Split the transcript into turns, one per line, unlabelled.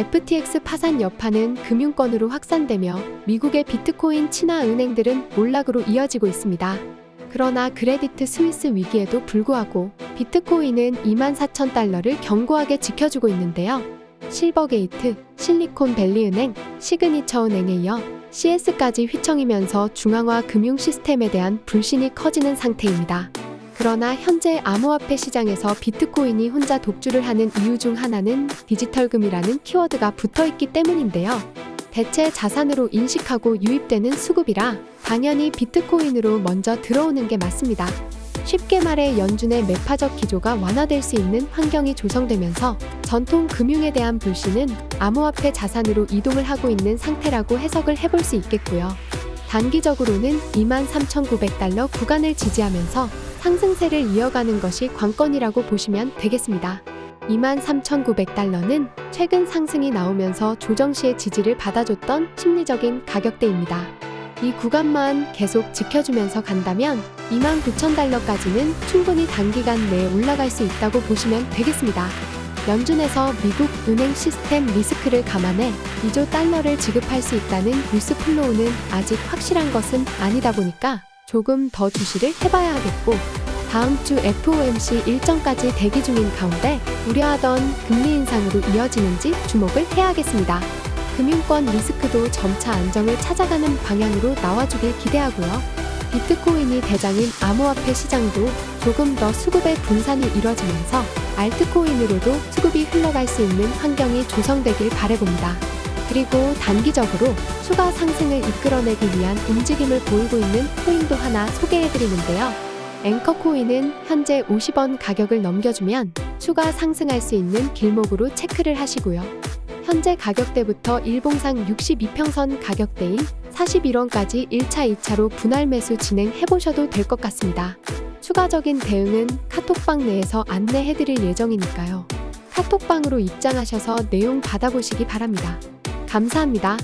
FTX 파산 여파는 금융권으로 확산되며 미국의 비트코인 친화 은행들은 몰락으로 이어지고 있습니다. 그러나 크레디트 스위스 위기에도 불구하고 비트코인은 24,000달러를 견고하게 지켜주고 있는데요. 실버게이트, 실리콘밸리 은행, 시그니처 은행에 이어 CS까지 휘청이면서 중앙화 금융 시스템에 대한 불신이 커지는 상태입니다. 그러나 현재 암호화폐 시장에서 비트코인이 혼자 독주를 하는 이유 중 하나는 디지털금이라는 키워드가 붙어 있기 때문인데요. 대체 자산으로 인식하고 유입되는 수급이라 당연히 비트코인으로 먼저 들어오는 게 맞습니다. 쉽게 말해 연준의 매파적 기조가 완화될 수 있는 환경이 조성되면서 전통 금융에 대한 불신은 암호화폐 자산으로 이동을 하고 있는 상태라고 해석을 해볼 수 있겠고요. 단기적으로는 23,900달러 구간을 지지하면서 상승세를 이어가는 것이 관건이라고 보시면 되겠습니다. 23,900달러는 최근 상승이 나오면서 조정 시의 지지를 받아줬던 심리적인 가격대입니다. 이 구간만 계속 지켜주면서 간다면 29,000달러까지는 충분히 단기간 내에 올라갈 수 있다고 보시면 되겠습니다. 연준에서 미국 은행 시스템 리스크를 감안해 2조 달러를 지급할 수 있다는 뉴스 플로우는 아직 확실한 것은 아니다 보니까 조금 더 주시를 해봐야 하겠고 다음 주 FOMC 일정까지 대기 중인 가운데 우려하던 금리 인상으로 이어지는지 주목을 해야겠습니다. 금융권 리스크도 점차 안정을 찾아가는 방향으로 나와주길 기대하고요. 비트코인이 대장인 암호화폐 시장도 조금 더 수급의 분산이 이뤄지면서 알트코인으로도 수급이 흘러갈 수 있는 환경이 조성되길 바래봅니다. 그리고 단기적으로 추가 상승을 이끌어내기 위한 움직임을 보이고 있는 코인도 하나 소개해드리는데요. 앵커 코인은 현재 50원 가격을 넘겨주면 추가 상승할 수 있는 길목으로 체크를 하시고요. 현재 가격대부터 일봉상 62평선 가격대인 41원까지 1차, 2차로 분할 매수 진행해보셔도 될 것 같습니다. 추가적인 대응은 카톡방 내에서 안내해드릴 예정이니까요. 카톡방으로 입장하셔서 내용 받아보시기 바랍니다. 감사합니다.